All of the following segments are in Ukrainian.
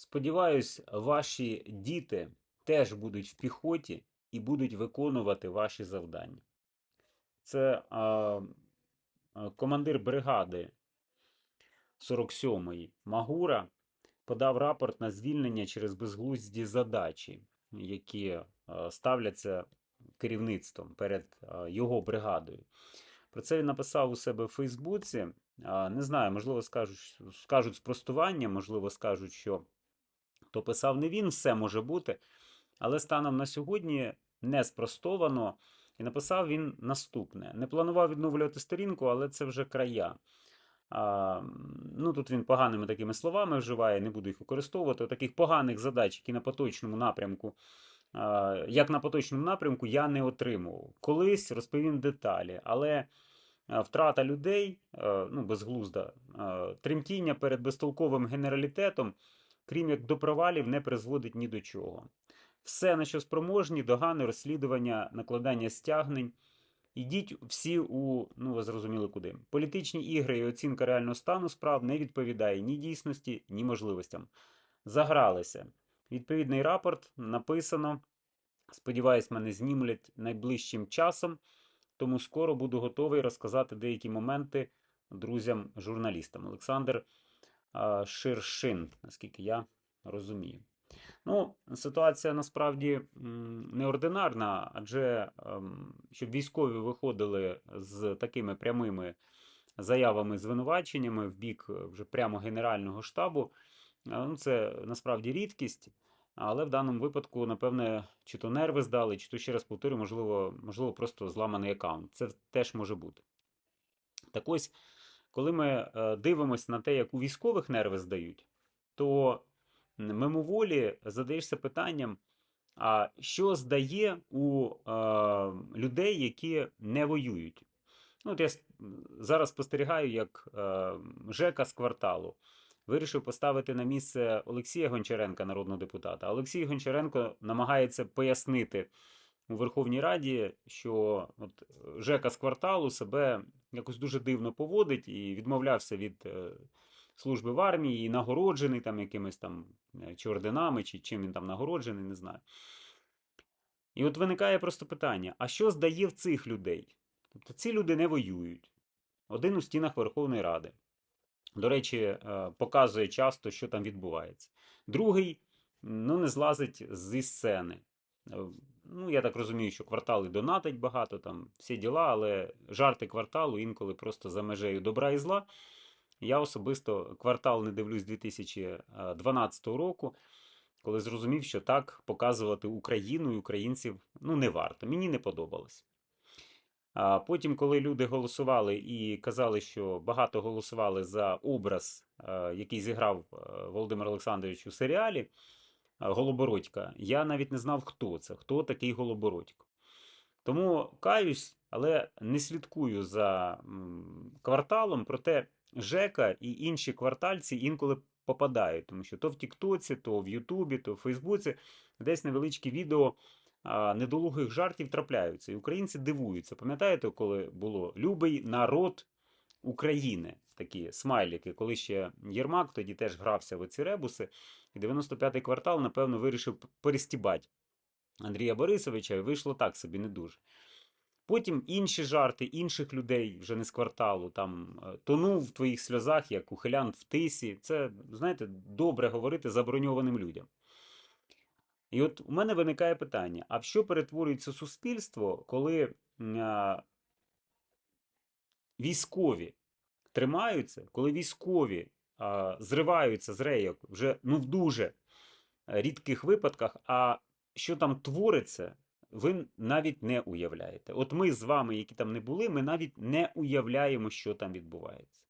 Сподіваюсь, ваші діти теж будуть в піхоті і будуть виконувати ваші завдання. Це а, командир бригади 47-ї Магура подав рапорт на звільнення через безглузді задачі, які е, ставляться керівництвом перед е, його бригадою. Про це він написав у себе в Фейсбуці. А, Не знаю, можливо, скажуть, скажуть спростування, можливо, скажуть, що то писав не він, все може бути. Але станом на сьогодні не спростовано. І написав він наступне: не планував відновлювати сторінку, але це вже края. А, ну, тут він поганими такими словами вживає, не буду їх використовувати. Таких поганих задач, які на поточному напрямку, а, як на поточному напрямку, я не отримував. Колись розповім деталі, але втрата людей, ну, безглузда, тремтіння перед безтолковим генералітетом, крім як до провалів, не призводить ні до чого. Все, на що спроможні, догани, розслідування, накладання стягнень. Ідіть всі у, ну ви зрозуміли куди. Політичні ігри і оцінка реального стану справ не відповідає ні дійсності, ні можливостям. Загралися. Відповідний рапорт написано. Сподіваюсь, мене знімлять найближчим часом, тому скоро буду готовий розказати деякі моменти друзям-журналістам. Олександр Ширшин, наскільки я розумію. Ну, ситуація насправді неординарна, адже ем, щоб військові виходили з такими прямими заявами, звинуваченнями в бік е, вже прямо Генерального штабу, ну, це насправді рідкість. Але в даному випадку, напевне, чи то нерви здали, чи то ще раз повторю, можливо, можливо, просто зламаний аккаунт. Це теж може бути. Так ось, коли ми е, дивимося на те, як у військових нерви здають, то мимоволі задаєшся питанням, а що здає у е, людей, які не воюють? Ну, от я зараз спостерігаю, як е, Жека з кварталу вирішив поставити на місце Олексія Гончаренка, народного депутата. Олексій Гончаренко намагається пояснити у Верховній Раді, що от Жека з кварталу себе якось дуже дивно поводить і відмовлявся від е, служби в армії і нагороджений там якимись там чи орденами, чи чим він там нагороджений, не знаю. І от виникає просто питання: а що здає в цих людей? Тобто ці люди не воюють. Один у стінах Верховної Ради. До речі, е, показує часто, що там відбувається. Другий ну, не злазить зі сцени. Е, Ну, я так розумію, що квартал і донатить багато, там всі діла, але жарти кварталу інколи просто за межею добра і зла. Я особисто квартал не дивлюсь 2012 року, коли зрозумів, що так показувати Україну і українців ну, не варто. Мені не подобалось. А потім, коли люди голосували і казали, що багато голосували за образ, е, який зіграв е, Володимир Олександрович у серіалі е, Голобородька, я навіть не знав, хто це, хто такий Голобородько. Тому каюсь, але не слідкую за кварталом, проте Жека і інші квартальці інколи попадають, тому що то в Тіктоці, то в Ютубі, то в Фейсбуці десь невеличкі відео недолугих жартів трапляються. І українці дивуються. Пам'ятаєте, коли було Любий народ України? Такі смайлики, коли ще Єрмак тоді теж грався в ці ребуси, і 95-й квартал, напевно, вирішив перестібати Андрія Борисовича, і вийшло так собі не дуже. Потім інші жарти інших людей, вже не з кварталу, там е, тонув в твоїх сльозах, як ухилянт в тисі. Це, знаєте, добре говорити заброньованим людям. І от у мене виникає питання: а в що перетворюється суспільство, коли військові тримаються, коли військові а, зриваються з рейок вже ну, в дуже е, рідких випадках, а що там твориться, ви навіть не уявляєте. От ми з вами, які там не були, ми навіть не уявляємо, що там відбувається.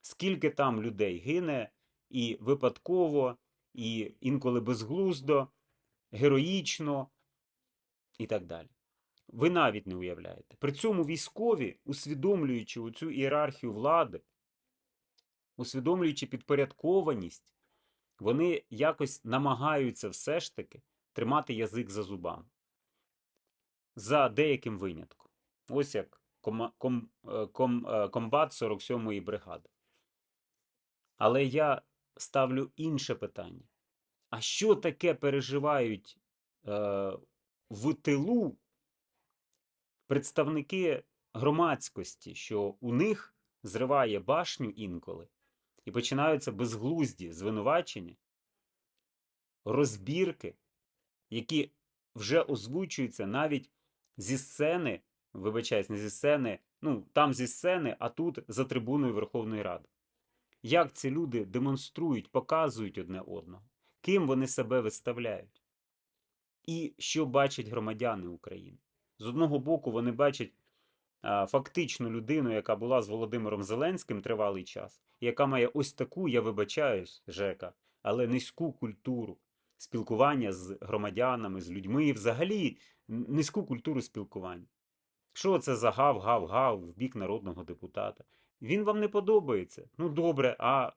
Скільки там людей гине і випадково, і інколи безглуздо, героїчно і так далі. Ви навіть не уявляєте. При цьому військові, усвідомлюючи цю ієрархію влади, усвідомлюючи підпорядкованість, вони якось намагаються все ж таки тримати язик за зубами. За деяким винятком. Ось як ком, е, ком, е, комбат 47-ї бригади. Але я ставлю інше питання. А що таке переживають е, в тилу представники громадськості, що у них зриває башню інколи і починаються безглузді звинувачення, розбірки, які вже озвучуються навіть зі сцени, вибачаюсь, не зі сцени, ну там зі сцени, а тут за трибуною Верховної Ради. Як ці люди демонструють, показують одне одного, ким вони себе виставляють, і що бачать громадяни України. З одного боку, вони бачать фактичну людину, яка була з Володимиром Зеленським тривалий час, яка має ось таку, я вибачаюсь, Жека, але низьку культуру спілкування з громадянами, з людьми, і взагалі низьку культуру спілкування. Що це за гав-гав-гав в бік народного депутата? Він вам не подобається. Ну добре, а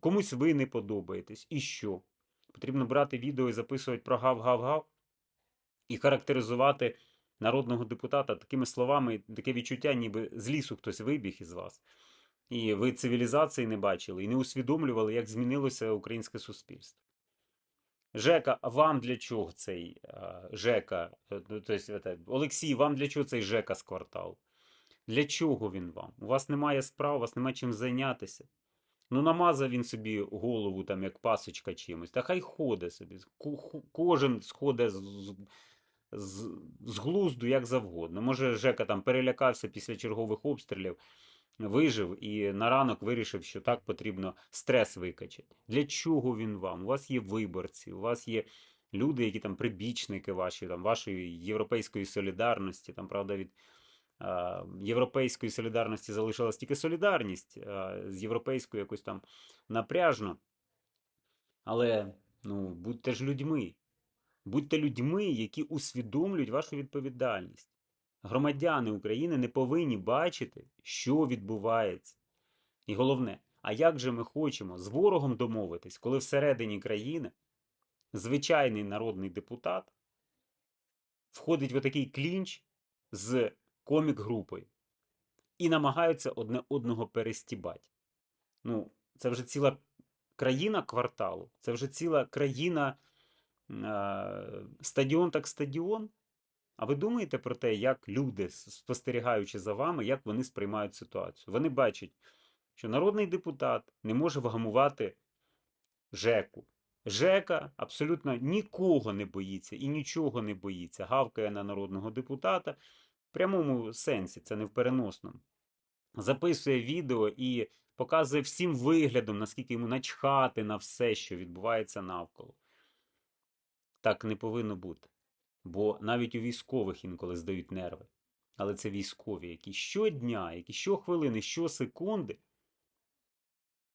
комусь ви не подобаєтесь. І що? Потрібно брати відео і записувати про гав-гав-гав і характеризувати народного депутата такими словами, таке відчуття, ніби з лісу хтось вибіг із вас. І ви цивілізації не бачили і не усвідомлювали, як змінилося українське суспільство. Жека, а вам для чого цей Жека? е, то есть, это, Олексій, вам для чого цей Жека з кварталу? Для чого він вам? У вас немає справ, у вас немає чим зайнятися. Ну, намазав він собі голову, там, як пасочка чимось. Та хай ходить собі. Кожен сходить з, з, з, глузду як завгодно. Може, Жека там перелякався після чергових обстрілів, вижив і на ранок вирішив, що так потрібно стрес викачати. Для чого він вам? У вас є виборці, у вас є люди, які там прибічники ваші, там, вашої європейської солідарності. Там, правда, від європейської солідарності залишилась тільки солідарність, а з європейською якось там напряжно. Але ну, будьте ж людьми. Будьте людьми, які усвідомлюють вашу відповідальність. Громадяни України не повинні бачити, що відбувається. І головне, а як же ми хочемо з ворогом домовитись, коли всередині країни звичайний народний депутат входить в такий клінч з комік-групою і намагаються одне одного перестібати. Ну, це вже ціла країна кварталу, це вже ціла країна стадіон так стадіон. А ви думаєте про те, як люди, спостерігаючи за вами, як вони сприймають ситуацію? Вони бачать, що народний депутат не може вгамувати ЖЕКу. ЖЕКа абсолютно нікого не боїться і нічого не боїться. Гавкає на народного депутата в прямому сенсі, це не в переносному. Записує відео і показує всім виглядом, наскільки йому начхати на все, що відбувається навколо. Так не повинно бути. Бо навіть у військових інколи здають нерви. Але це військові, які щодня, які щохвилини, щосекунди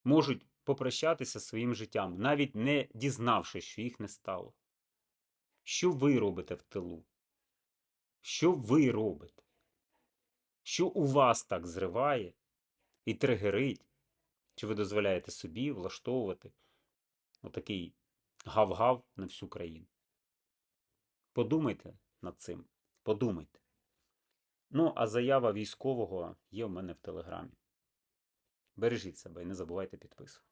можуть попрощатися своїм життям, навіть не дізнавшись, що їх не стало. Що ви робите в тилу? Що ви робите? Що у вас так зриває і тригерить? Чи ви дозволяєте собі влаштовувати отакий гав-гав на всю країну? Подумайте над цим. Подумайте. Ну, а заява військового є в мене в телеграмі. Бережіть себе і не забувайте підписувати.